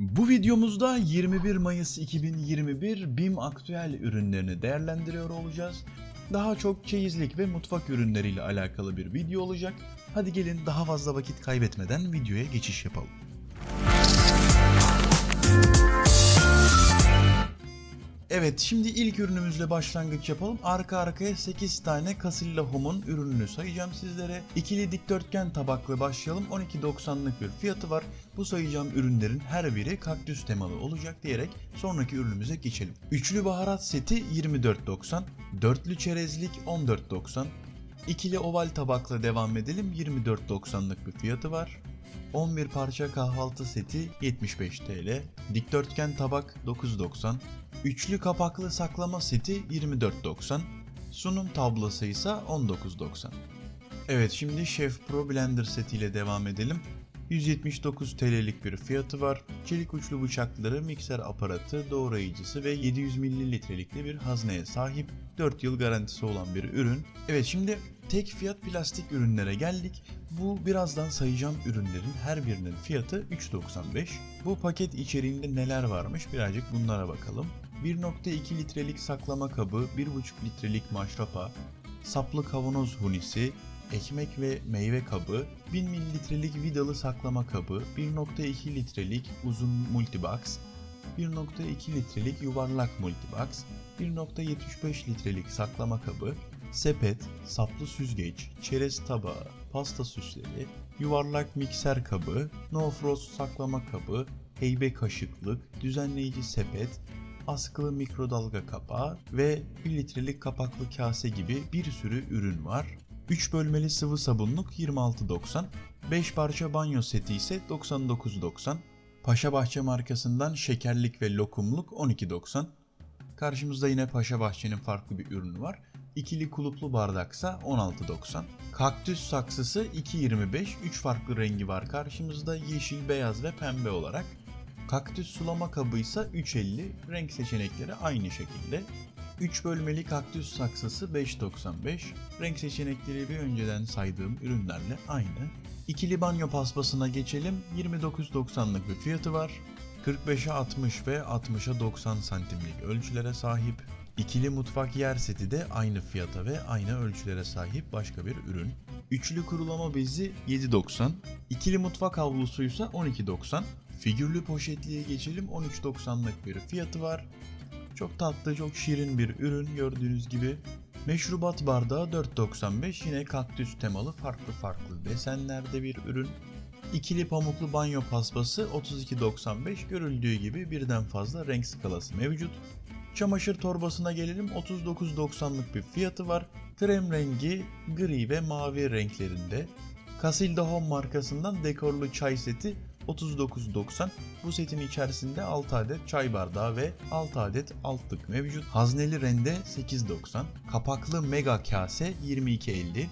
Bu videomuzda 21 Mayıs 2021 BİM aktüel ürünlerini değerlendiriyor olacağız. Daha çok çeyizlik ve mutfak ürünleriyle alakalı bir video olacak. Hadi gelin daha fazla vakit kaybetmeden videoya geçiş yapalım. Evet şimdi ilk ürünümüzle başlangıç yapalım. Arka arkaya 8 tane Casilla Home'un ürününü sayacağım sizlere. İkili dikdörtgen tabaklı başlayalım. 12.90'lık bir fiyatı var. Bu sayacağım ürünlerin her biri kaktüs temalı olacak diyerek sonraki ürünümüze geçelim. Üçlü baharat seti 24.90, dörtlü çerezlik 14.90, İkili oval tabakla devam edelim. 24.90'lık bir fiyatı var. 11 parça kahvaltı seti 75 TL. Dikdörtgen tabak 9.90. Üçlü kapaklı saklama seti 24.90. Sunum tablosu ise 19.90. Evet şimdi Chef Pro Blender setiyle devam edelim. 179 TL'lik bir fiyatı var. Çelik uçlu bıçakları, mikser aparatı, doğrayıcısı ve 700 mililitrelik de bir hazneye sahip 4 yıl garantisi olan bir ürün. Evet şimdi tek fiyat plastik ürünlere geldik. Bu birazdan sayacağım ürünlerin her birinin fiyatı 3.95. Bu paket içeriğinde neler varmış birazcık bunlara bakalım. 1.2 litrelik saklama kabı, 1.5 litrelik maşrapa, saplı kavanoz hunisi, ekmek ve meyve kabı, 1000 mililitrelik vidalı saklama kabı, 1.2 litrelik uzun multibox, 1.2 litrelik yuvarlak multibox, 1.75 litrelik saklama kabı, sepet, saplı süzgeç, çerez tabağı, pasta süsleri, yuvarlak mikser kabı, no frost saklama kabı, heybe kaşıklık, düzenleyici sepet, askılı mikrodalga kapağı ve 1 litrelik kapaklı kase gibi bir sürü ürün var. 3 bölmeli sıvı sabunluk 26.90, 5 parça banyo seti ise 99.90, Paşa Bahçe markasından şekerlik ve lokumluk 12.90. Karşımızda yine Paşa Bahçe'nin farklı bir ürünü var. İkili kuluplu bardaksa 16.90. Kaktüs saksısı 2.25. 3 farklı rengi var karşımızda yeşil, beyaz ve pembe olarak. Kaktüs sulama kabı ise 3.50. Renk seçenekleri aynı şekilde. 3 bölmeli kaktüs saksısı 5.95. Renk seçenekleri bir önceden saydığım ürünlerle aynı. İkili banyo paspasına geçelim. 29.90'lık bir fiyatı var. 45'e 60 ve 60'a 90 santimlik ölçülere sahip. İkili mutfak yer seti de aynı fiyata ve aynı ölçülere sahip başka bir ürün. Üçlü kurulama bezi 7.90. İkili mutfak havlusu ise 12.90. Figürlü poşetliğe geçelim 13.90'lık bir fiyatı var. Çok tatlı, çok şirin bir ürün gördüğünüz gibi. Meşrubat bardağı 4.95 yine kaktüs temalı farklı farklı desenlerde bir ürün. İkili pamuklu banyo paspası 32.95 görüldüğü gibi birden fazla renk skalası mevcut. Çamaşır torbasına gelelim 39.90'lık bir fiyatı var. Krem rengi, gri ve mavi renklerinde. Casilda Home markasından dekorlu çay seti 39.90. Bu setin içerisinde 6 adet çay bardağı ve 6 adet altlık mevcut. Hazneli rende 8.90. Kapaklı mega kase 22.50.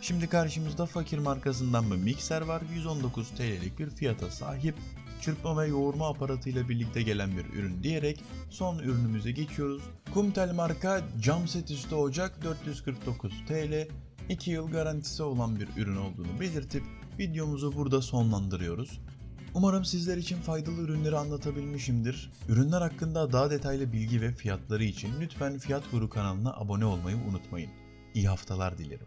Şimdi karşımızda fakir markasından bir mikser var. 119 TL'lik bir fiyata sahip. Çırpma ve yoğurma aparatıyla birlikte gelen bir ürün diyerek son ürünümüze geçiyoruz. Kumtel marka cam set üstü ocak 449 TL. 2 yıl garantisi olan bir ürün olduğunu belirtip videomuzu burada sonlandırıyoruz. Umarım sizler için faydalı ürünleri anlatabilmişimdir. Ürünler hakkında daha detaylı bilgi ve fiyatları için lütfen Fiyat Guru kanalına abone olmayı unutmayın. İyi haftalar dilerim.